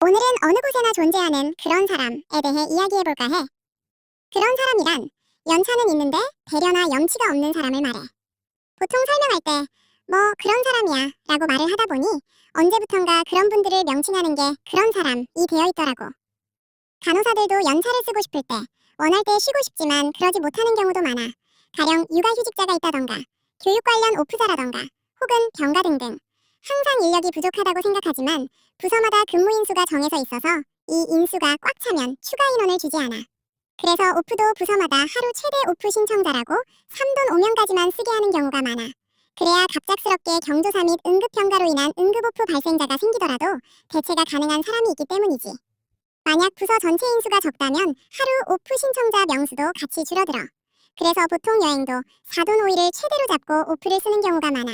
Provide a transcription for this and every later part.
오늘은 어느 곳에나 존재하는 그런 사람에 대해 이야기해볼까 해. 그런 사람이란 연차는 있는데 배려나 염치가 없는 사람을 말해. 보통 설명할 때 뭐 그런 사람이야 라고 말을 하다 보니 언제부턴가 그런 분들을 명칭하는 게 그런 사람이 되어 있더라고. 간호사들도 연차를 쓰고 싶을 때 원할 때 쉬고 싶지만 그러지 못하는 경우도 많아. 가령 육아휴직자가 있다던가 교육 관련 오프자라던가 혹은 병가 등등 항상 인력이 부족하다고 생각하지만 부서마다 근무 인수가 정해져 있어서 이 인수가 꽉 차면 추가 인원을 주지 않아. 그래서 오프도 부서마다 하루 최대 오프 신청자라고 3돈 5명까지만 쓰게 하는 경우가 많아. 그래야 갑작스럽게 경조사 및 응급병가로 인한 응급오프 발생자가 생기더라도 대체가 가능한 사람이 있기 때문이지. 만약 부서 전체 인수가 적다면 하루 오프 신청자 명수도 같이 줄어들어. 그래서 보통 여행도 4돈 5일을 최대로 잡고 오프를 쓰는 경우가 많아.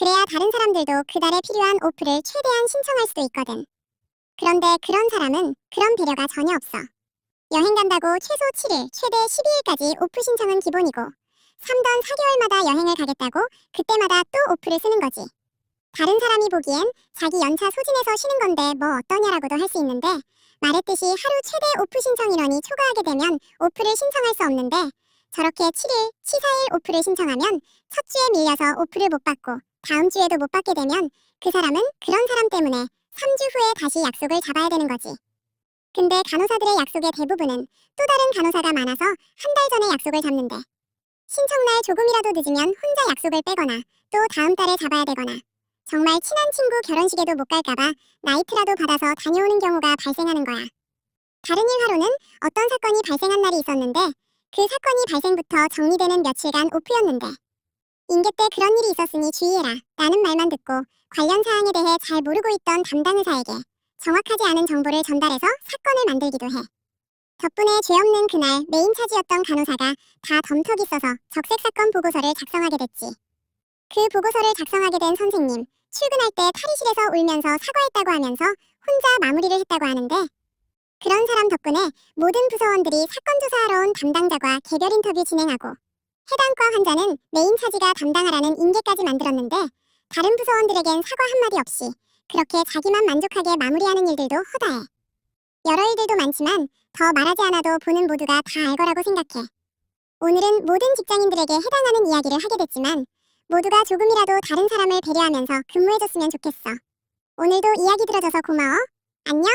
그래야 다른 사람들도 그달에 필요한 오프를 최대한 신청할 수도 있거든. 그런데 그런 사람은 그런 배려가 전혀 없어. 여행 간다고 최소 7일, 최대 12일까지 오프 신청은 기본이고 3던 4개월마다 여행을 가겠다고 그때마다 또 오프를 쓰는 거지. 다른 사람이 보기엔 자기 연차 소진해서 쉬는 건데 뭐 어떠냐라고도 할 수 있는데 말했듯이 하루 최대 오프 신청 인원이 초과하게 되면 오프를 신청할 수 없는데 저렇게 7일, 치사일 오프를 신청하면 첫 주에 밀려서 오프를 못 받고 다음 주에도 못 받게 되면 그 사람은 그런 사람 때문에 3주 후에 다시 약속을 잡아야 되는 거지. 근데 간호사들의 약속의 대부분은 또 다른 간호사가 많아서 한 달 전에 약속을 잡는데 신청날 조금이라도 늦으면 혼자 약속을 빼거나 또 다음 달에 잡아야 되거나 정말 친한 친구 결혼식에도 못 갈까봐 나이트라도 받아서 다녀오는 경우가 발생하는 거야. 다른 일화로는 어떤 사건이 발생한 날이 있었는데 그 사건이 발생부터 정리되는 며칠간 오프였는데 인계 때 그런 일이 있었으니 주의해라 라는 말만 듣고 관련 사항에 대해 잘 모르고 있던 담당 의사에게 정확하지 않은 정보를 전달해서 사건을 만들기도 해. 덕분에 죄 없는 그날 메인 차지였던 간호사가 다 덤턱이 써서 적색 사건 보고서를 작성하게 됐지. 그 보고서를 작성하게 된 선생님, 출근할 때 탈의실에서 울면서 사과했다고 하면서 혼자 마무리를 했다고 하는데 그런 사람 덕분에 모든 부서원들이 사건 조사하러 온 담당자과 개별 인터뷰 진행하고 해당 과 환자는 메인 차지가 담당하라는 인계까지 만들었는데 다른 부서원들에겐 사과 한마디 없이 그렇게 자기만 만족하게 마무리하는 일들도 허다해. 여러 일들도 많지만 더 말하지 않아도 보는 모두가 다 알 거라고 생각해. 오늘은 모든 직장인들에게 해당하는 이야기를 하게 됐지만 모두가 조금이라도 다른 사람을 배려하면서 근무해줬으면 좋겠어. 오늘도 이야기 들어줘서 고마워. 안녕.